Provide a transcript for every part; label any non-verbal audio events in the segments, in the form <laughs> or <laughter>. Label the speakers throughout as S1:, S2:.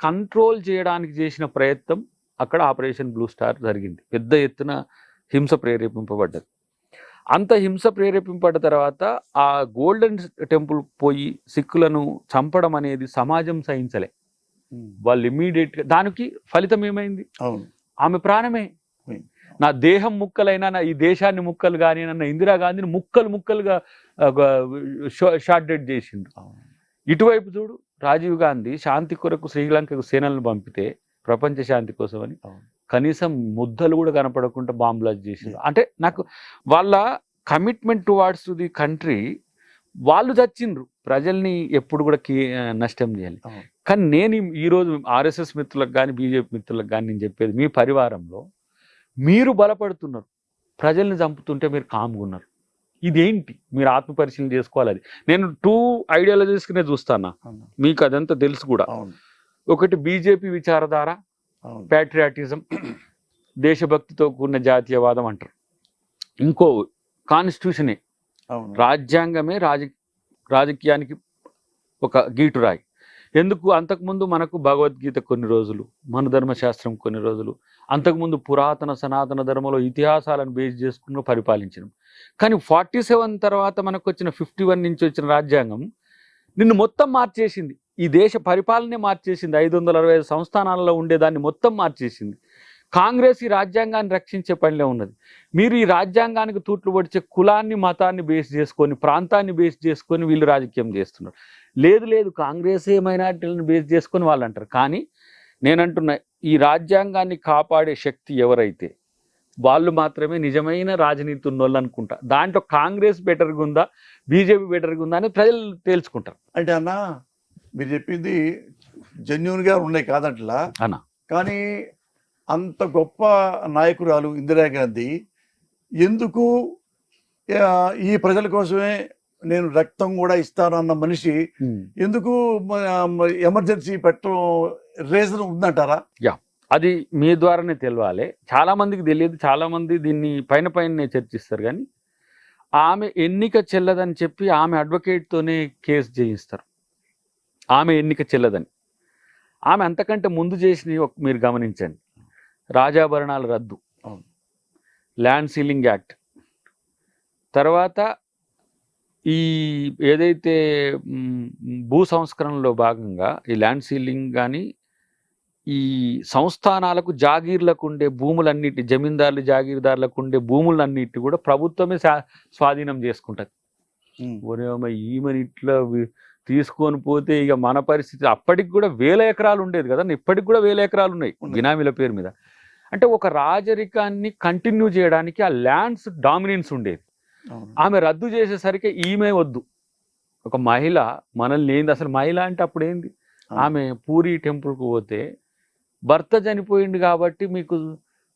S1: Control చేయడానికి చేసిన ప్రయత్నం అక్కడ ఆపరేషన్ బ్లూ స్టార్ జరిగింది. పెద్ద ఎత్తున హింస ప్రేరేపింపబడ్డది. అంత హింస ప్రేరేపింపడ్డ తర్వాత ఆ గోల్డెన్ టెంపుల్ పోయి సిక్కులను చంపడం అనేది సమాజం సహించలే. వాళ్ళు ఇమ్మీడియట్గా దానికి ఫలితం ఏమైంది?
S2: అవును.
S1: ఆమె ప్రాణమే. నా దేహం ముక్కలైనా నా ఈ దేశాన్ని ముక్కలు కానీ నన్న ఇందిరాగాంధీని ముక్కలు ముక్కలుగా షార్ట్ డెడ్ చేసిండు. ఇటువైపు చూడు రాజీవ్ గాంధీ శాంతి కొరకు శ్రీలంకకు సేనలను పంపితే ప్రపంచ శాంతి కోసమని
S2: అవును.
S1: కనీసం ముద్దలు కూడా కనపడకుండా బాంబ్ బ్లాస్ట్ చేసిండు అంటే నాకు వాళ్ళ కమిట్మెంట్ టువార్డ్స్ ది కంట్రీ వాళ్ళు చచ్చిండ్రు. ప్రజల్ని ఎప్పుడు కూడా కీ నష్టం చేయాలి. కానీ నేను ఈరోజు ఆర్ఎస్ఎస్ మిత్రులకు కానీ బీజేపీ మిత్రులకు కానీ నేను చెప్పేది మీ పరివారంలో మీరు బలపడుతున్నారు. ప్రజల్ని చంపుతుంటే మీరు కామ్గా ఉన్నారు. ఇదేంటి? మీరు ఆత్మ పరిశీలన చేసుకోవాలి అది నేను టూ ఐడియాలజీస్కినే చూస్తానా. మీకు అదంతా తెలుసు కూడా. ఒకటి బీజేపీ విచారధార ప్యాట్రియాటిజం దేశభక్తితో కూడిన జాతీయవాదం అంటారు. ఇంకో కాన్స్టిట్యూషనే రాజ్యాంగమే రాజ రాజకీయానికి ఒక గీటురాయి. ఎందుకు అంతకుముందు మనకు భగవద్గీత కొన్ని రోజులు మన ధర్మశాస్త్రం కొన్ని రోజులు అంతకుముందు పురాతన సనాతన ధర్మంలో ఇతిహాసాలను బేస్ చేసుకుని పరిపాలించడం కానీ ఫార్టీ సెవెన్ తర్వాత మనకు వచ్చిన ఫిఫ్టీ వన్ నుంచి వచ్చిన రాజ్యాంగం నిన్ను మొత్తం మార్చేసింది. ఈ దేశ పరిపాలనే మార్చేసింది. ఐదు వందల అరవై ఐదు సంస్థానాలలో ఉండేదాన్ని మొత్తం మార్చేసింది. కాంగ్రెస్ ఈ రాజ్యాంగాన్ని రక్షించే పనిలో ఉన్నది. మీరు ఈ రాజ్యాంగానికి తూట్లు పొడిచే కులాన్ని మతాన్ని బేస్ చేసుకొని ప్రాంతాన్ని బేస్ చేసుకొని వీళ్ళు రాజకీయం చేస్తున్నారు. లేదు లేదు కాంగ్రెస్ మైనార్టీలను బేస్ చేసుకొని వాళ్ళు అంటారు. కానీ నేనంటున్నా ఈ రాజ్యాంగాన్ని కాపాడే శక్తి ఎవరైతే వాళ్ళు మాత్రమే నిజమైన రాజనీతి ఉన్నోళ్ళు అనుకుంటా. దాంట్లో కాంగ్రెస్ బెటర్గా ఉందా బీజేపీ బెటర్గా ఉందా అని ప్రజలు తేల్చుకుంటారు.
S2: అంటే అన్న మీరు చెప్పింది జెన్యున్గా ఉన్నాయి కాదంటలా.
S1: అన్న.
S2: కానీ అంత గొప్ప నాయకురాలు ఇందిరాగాంధీ. ఎందుకు? ఈ ప్రజల కోసమే నేను రక్తం కూడా ఇస్తాను అన్న మనిషి. ఎందుకు? ఎమర్జెన్సీ పెట్టడం రీజన్ ఉందంటారా?
S1: అది మీ ద్వారానే తెలవాలి. చాలా మందికి తెలియదు చాలా మంది దీన్ని పైన పైన చర్చిస్తారు కానీ ఆమె ఎన్నిక చెల్లదని చెప్పి ఆమె అడ్వకేట్తోనే కేసు చేయిస్తారు. ఆమె ఎన్నిక చెల్లదని. ఆమె అంతకంటే ముందు చేసిన మీరు గమనించండి. రాజాభరణాల రద్దు. ల్యాండ్ సీలింగ్ యాక్ట్ తర్వాత ఈ ఏదైతే భూ సంస్కరణలో భాగంగా ఈ ల్యాండ్ సీలింగ్ కానీ ఈ సంస్థానాలకు జాగీర్లకు ఉండే భూములన్నిటి జమీందారులు జాగీర్దారులకు ఉండే భూములన్నిటి కూడా ప్రభుత్వమే స్వాధీనం చేసుకుంటది. ఈమెను ఇట్లా తీసుకొని పోతే ఇక మన పరిస్థితి అప్పటికి కూడా వేల ఎకరాలు ఉండేది కదా ఇప్పటికి కూడా వేల ఎకరాలు ఉన్నాయి.
S2: ఉన్నాయి.
S1: బినామీల పేరు మీద. అంటే ఒక రాజరికాన్ని కంటిన్యూ చేయడానికి ఆ ల్యాండ్స్ డామినెన్స్ ఉండేది. ఆమె రద్దు చేసేసరికి ఈమె వద్దు. ఒక మహిళ మనల్ని ఏంది? అసలు మహిళ అంటే అప్పుడు ఏంది? ఆమె పూరి టెంపుల్కి పోతే భర్త చనిపోయింది కాబట్టి మీకు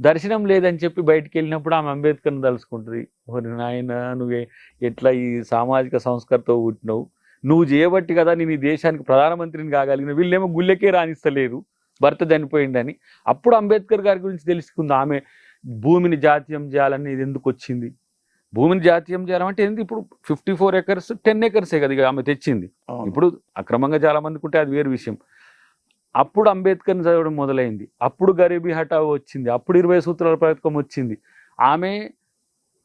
S1: దర్శనం లేదని చెప్పి బయటికి వెళ్ళినప్పుడు ఆమె అంబేద్కర్ని తలుసుకుంటుంది ఓరి నాయన నువ్వే ఎట్లా ఈ సామాజిక సంస్కృతితో పుట్టినవు? నువ్వు చేయబట్టి కదా నేను ఈ దేశానికి ప్రధానమంత్రిని కాగలిగిన. వీళ్ళేమో గుళ్ళకే రాణిస్తలేరు. భర్త చనిపోయిందని. అప్పుడు అంబేద్కర్ గారి గురించి తెలుసుకుంది. ఆమె భూమిని జాతీయం చేయాలని ఇది ఎందుకు వచ్చింది? భూమిని జాతీయం చేయాలంటే ఏంది? ఇప్పుడు ఫిఫ్టీ ఫోర్ ఎకర్స్ టెన్ ఎకర్సే కదా ఇక ఆమె తెచ్చింది. ఇప్పుడు అక్రమంగా చాలా మందికి ఉంటే అది వేరు విషయం. అప్పుడు అంబేద్కర్ని చదవడం మొదలైంది. అప్పుడు గరీబీ హఠావో వచ్చింది. అప్పుడు ఇరవై సూత్రాల పథకం వచ్చింది. ఆమె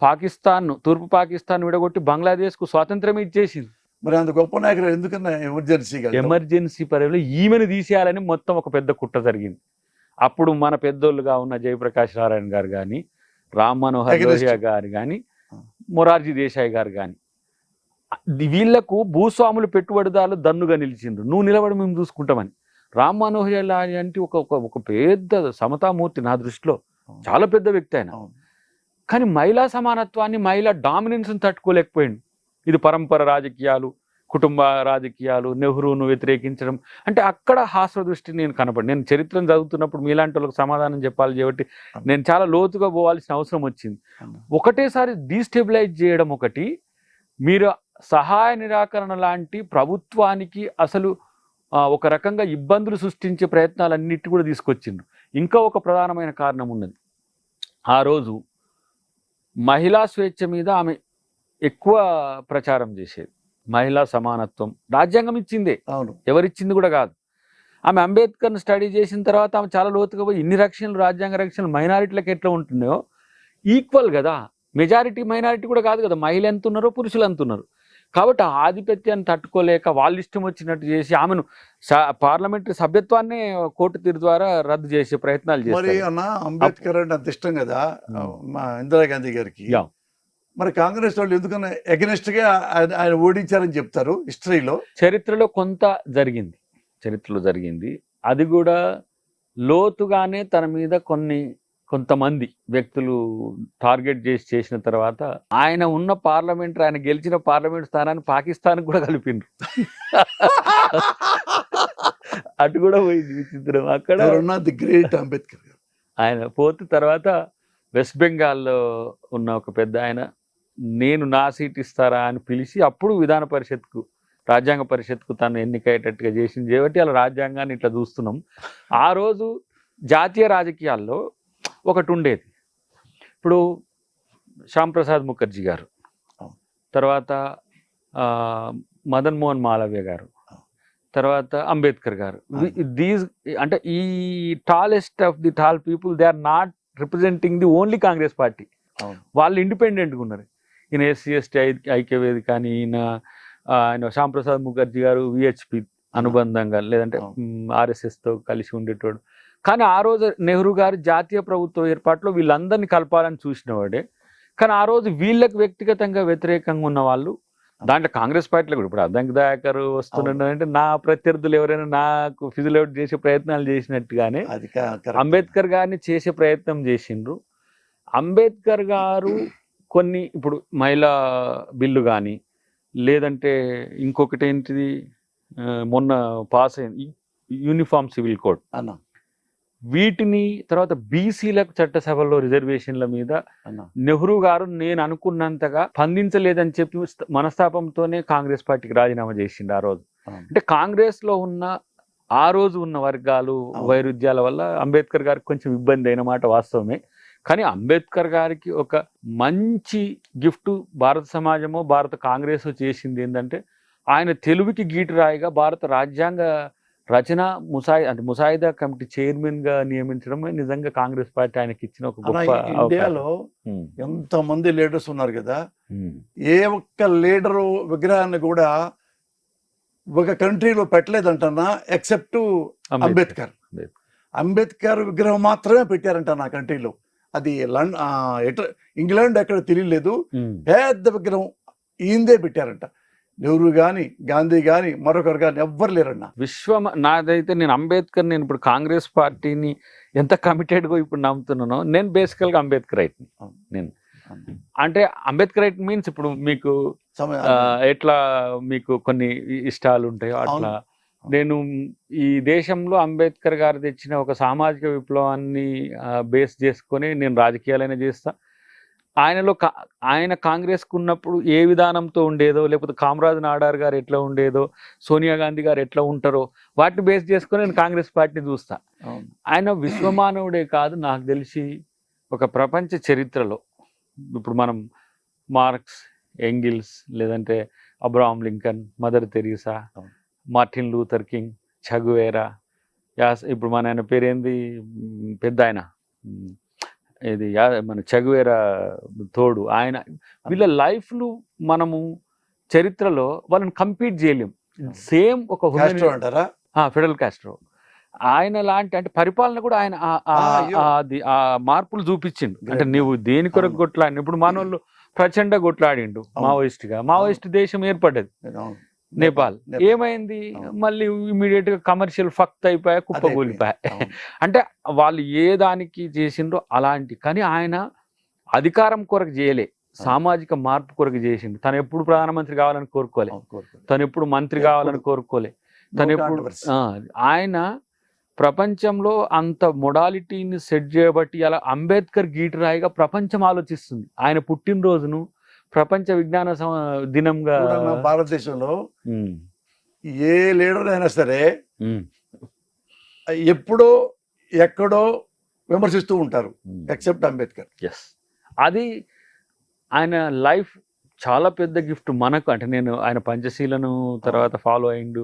S1: పాకిస్తాన్ తూర్పు పాకిస్తాన్ విడగొట్టి బంగ్లాదేశ్కు స్వాతంత్రం ఇచ్చేసింది.
S2: మరి అంత గొప్ప నాయకులు ఎందుకన్నా ఎమర్జెన్సీ
S1: ఎమర్జెన్సీ పరిధిలో ఈమెను తీసేయాలని మొత్తం ఒక పెద్ద కుట్ర జరిగింది. అప్పుడు మన పెద్దోళ్ళుగా ఉన్న జయప్రకాష్ నారాయణ గారు కానీ రామ్ మనోహర్. లోహియా గారు కానీ మొరార్జీ దేశాయ్ గారు కానీ వీళ్ళకు భూస్వాములు పెట్టుబడిదారులు దన్నుగా నిలిచిండ్రు. నువ్వు నిలబడి మేము చూసుకుంటామని. రామ్ మనోహర్ లాల్ అంటే ఒక ఒక పెద్ద సమతామూర్తి నా దృష్టిలో. చాలా పెద్ద వ్యక్తి ఆయన. కానీ మహిళా సమానత్వాన్ని మహిళా డామినెన్స్ని తట్టుకోలేకపోయింది ఇది పరంపర రాజకీయాలు కుటుంబ రాజకీయాలు నెహ్రూను వ్యతిరేకించడం. అంటే అక్కడ హాస్య దృష్టి నేను కనపడి నేను చరిత్రను చదువుతున్నప్పుడు మీలాంటి వాళ్ళకి సమాధానం చెప్పాలి కాబట్టి నేను చాలా లోతుగా పోవాల్సిన అవసరం వచ్చింది. ఒకటేసారి డీస్టెబిలైజ్ చేయడం ఒకటి. మీరు సహాయ నిరాకరణ లాంటి ప్రభుత్వానికి అసలు ఒక రకంగా ఇబ్బందులు సృష్టించే ప్రయత్నాలన్నిటి కూడా తీసుకొచ్చిండ్రు. ఇంకా ఒక ప్రధానమైన కారణం ఉన్నది. ఆ రోజు మహిళా స్వేచ్ఛ మీద ఆమె ఎక్కువ ప్రచారం చేసేది. మహిళా సమానత్వం. రాజ్యాంగం ఇచ్చిందే.
S2: అవును.
S1: ఎవరిచ్చింది కూడా కాదు. ఆమె అంబేద్కర్ని స్టడీ చేసిన తర్వాత ఆమె చాలా లోతుగా పోయి ఇన్ని రక్షణలు రాజ్యాంగ రక్షణలు మైనారిటీలకు ఎట్లా ఉంటున్నాయో ఈక్వల్ కదా. మెజారిటీ మైనారిటీ కూడా కాదు కదా. మహిళ ఎంత ఉన్నారో పురుషులు ఎంత ఉన్నారు. కాబట్టి ఆ ఆధిపత్యాన్ని తట్టుకోలేక వాళ్ళ ఇష్టం వచ్చినట్టు చేసి ఆమెను పార్లమెంటరీ సభ్యత్వాన్ని కోర్టు తీరు ద్వారా రద్దు చేసే ప్రయత్నాలు చేస్తారు.
S2: అంబేద్కర్ అంటే అంత ఇష్టం కదా. మా ఇందిరాగాంధీ గారికి. మరి కాంగ్రెస్ వాళ్ళు ఎందుకన్నా ఎగనెస్ట్గా ఆయన ఓడించారని చెప్తారు హిస్టరీలో
S1: చరిత్రలో కొంత జరిగింది. చరిత్రలో జరిగింది. అది కూడా లోతుగానే తన మీద కొన్ని కొంతమంది వ్యక్తులు టార్గెట్ చేసి చేసిన తర్వాత ఆయన ఉన్న పార్లమెంట్ ఆయన గెలిచిన పార్లమెంట్ స్థానాన్ని పాకిస్తాన్ కూడా కలిపిండ్రు. <laughs> అటు కూడా పోయింది విచిత్రం. అక్కడ
S2: ది గ్రేట్ అంబేద్కర్
S1: ఆయన పోతే తర్వాత వెస్ట్ బెంగాల్లో ఉన్న ఒక పెద్ద ఆయన నేను నా సీట్ ఇస్తారా అని పిలిచి అప్పుడు విధాన పరిషత్కు రాజ్యాంగ పరిషత్కు తను ఎన్నికయ్యేటట్టుగా చేసింది. కాబట్టి అలా రాజ్యాంగాన్ని ఇట్లా చూస్తున్నాం. ఆ రోజు జాతీయ రాజకీయాల్లో ఒకటి ఉండేది. ఇప్పుడు శ్యామ్ ప్రసాద్ ముఖర్జీ గారు. తర్వాత ఆ, మదన్ మోహన్ మాలవ్య గారు తర్వాత అంబేద్కర్ గారు. దీస్ అంటే ఈ tallest of the tall people they are not representing the only Congress party వాళ్ళు ఇండిపెండెంట్గా ఉన్నారు. ఈయన ఎస్సీ ఎస్టీ ఐక్యవేది కానీ ఈయన ఆయన శ్యామ్ ప్రసాద్ ముఖర్జీ గారు విహెచ్పి అనుబంధంగా లేదంటే
S2: అవును.
S1: ఆర్ఎస్ఎస్తో కలిసి ఉండేటోడు కానీ ఆ రోజు నెహ్రూ గారు జాతీయ ప్రభుత్వ ఏర్పాటులో వీళ్ళందరినీ కలపాలని చూసినవాడే కానీ ఆ రోజు వీళ్ళకి వ్యక్తిగతంగా వ్యతిరేకంగా ఉన్న వాళ్ళు దాంట్లో కాంగ్రెస్ పార్టీలో కూడా ఇప్పుడు అద్దంకి దయాకర్ వస్తున్నాడు అంటే నా ప్రత్యర్థులు ఎవరైనా నాకు ఫిజిల్ అవుట్ చేసే ప్రయత్నాలు చేసినట్టుగానే. అంబేద్కర్ గారిని చేసే ప్రయత్నం చేసిండ్రు అంబేద్కర్ గారు కొన్ని ఇప్పుడు మహిళా బిల్లు కానీ లేదంటే ఇంకొకటి ఏంటిది మొన్న పాస్ అయింది యూనిఫామ్ సివిల్ కోడ్.
S2: అన్న.
S1: వీటిని తర్వాత బీసీలకు చట్టసభలో రిజర్వేషన్ల మీద నెహ్రూ గారు నేను అనుకున్నంతగా స్పందించలేదని చెప్పి మనస్తాపంతోనే కాంగ్రెస్ పార్టీకి రాజీనామా చేసిండు ఆ రోజు. అంటే కాంగ్రెస్లో ఉన్న ఆ రోజు ఉన్న వర్గాలు. వైరుధ్యాల వల్ల అంబేద్కర్ గారికి కొంచెం ఇబ్బంది అయిన మాట వాస్తవమే. కానీ అంబేద్కర్ గారికి ఒక మంచి గిఫ్ట్ భారత సమాజమో భారత కాంగ్రెస్ చేసింది ఏంటంటే ఆయన తెలుగుకి గీటురాయిగా భారత రాజ్యాంగ రచన ముసాయి అంటే ముసాయిదా కమిటీ చైర్మన్గా నియమించడం నిజంగా కాంగ్రెస్ పార్టీ ఆయనకి ఇచ్చిన ఒక గొప్ప
S2: ఇండియాలో ఎంత మంది లీడర్స్ ఉన్నారు కదా ఏ ఒక్క లీడరు విగ్రహాన్ని కూడా ఒక కంట్రీలో పెట్టలేదంటన్నా ఎక్సెప్ట్ అంబేద్కర్.
S1: అంబేద్కర్.
S2: అంబేద్కర్ విగ్రహం మాత్రమే పెట్టారంట నా కంట్రీలో. అది లండ్ ఆ, ఎట- ఇంగ్లాండ్ ఎక్కడ తెలియలేదు. పెద్ద విగ్రహం ఈందే పెట్టారంట. నెహ్రూ కానీ గాంధీ కానీ మరొకరు కానీ ఎవ్వరు లేరన్న.
S1: విశ్వ నాదైతే నేను అంబేద్కర్ నేను ఇప్పుడు కాంగ్రెస్ పార్టీని ఎంత కమిటెడ్గా ఇప్పుడు నమ్ముతున్నానో నేను బేసికల్గా అంబేద్కర్ రైట్ నేను. అంటే అంబేద్కర్ రైట్ మీన్స్ ఇప్పుడు మీకు ఎట్లా మీకు కొన్ని ఇష్టాలు ఉంటాయో అట్లా. నేను ఈ దేశంలో అంబేద్కర్ గారు తెచ్చిన ఒక సామాజిక విప్లవాన్ని బేస్ చేసుకొని నేను రాజకీయాలైనా చేస్తా ఆయనలో ఆయన కాంగ్రెస్కు ఉన్నప్పుడు ఏ విధానంతో ఉండేదో లేకపోతే కామరాజ్ నాడార్ గారు ఎట్లా ఉండేదో సోనియా గాంధీ గారు ఎట్లా ఉంటారో వాటిని బేస్ చేసుకొని నేను కాంగ్రెస్ పార్టీని చూస్తా. ఆయన విశ్వమానవుడే కాదు నాకు తెలిసి ఒక ప్రపంచ చరిత్రలో ఇప్పుడు మనం మార్క్స్ ఎంగిల్స్ లేదంటే Abraham Lincoln Mother Teresa. Martin Luther King Che Guevara as ఇప్పుడు మన ఆయన పేరేంది? పెద్ద ఆయన. ఇది మన చగువేరా తోడు. ఆయన వీళ్ళ లైఫ్లు మనము చరిత్రలో వాళ్ళని కంపీట్ చేయలేం. సేమ్ ఒక
S2: అంటారా?
S1: ఆ, ఫిడల్ కాస్ట్రో ఆయన లాంటి అంటే పరిపాలన కూడా ఆయన ఆ- మార్పులు చూపించిండు. అంటే నువ్వు దేని కొరకు
S2: అవును.
S1: కొట్లాడి ఇప్పుడు మనోళ్ళు ప్రచండ కొట్లాడిండు
S2: అవును.
S1: మావోయిస్ట్గా మావోయిస్ట్ దేశం ఏర్పడ్డది. నేపాల్. ఏమైంది. మళ్ళీ ఇమీడియట్గా కమర్షియల్ ఫక్త్ అయిపోయా
S2: అవును.
S1: అంటే వాళ్ళు ఏ దానికి చేసిండ్రో అలాంటి కానీ ఆయన అధికారం కొరకు చేయలే సామాజిక మార్పు కొరకు చేసిండు తను ఎప్పుడు ప్రధానమంత్రి కావాలని కోరుకోలే. తను ఎప్పుడు మంత్రి. కావాలని కోరుకోలే తను ఎప్పుడు ఆయన ప్రపంచంలో అంత మొడాలిటీని సెట్ చేయబట్టి అలా అంబేద్కర్ గీటురాయిగా ప్రపంచం ఆలోచిస్తుంది ఆయన పుట్టినరోజును ప్రపంచ విజ్ఞాన దినంగా
S2: భారతదేశంలో ఏ లీడర్ అయినా సరే ఎప్పుడో ఎక్కడో విమర్శిస్తూ ఉంటారు. ఎక్సెప్ట్ అంబేద్కర్.
S1: ఎస్ అది ఆయన లైఫ్ చాలా పెద్ద గిఫ్ట్ మనకు అంటే నేను ఆయన పంచశీలను తర్వాత ఫాలో అయిండు.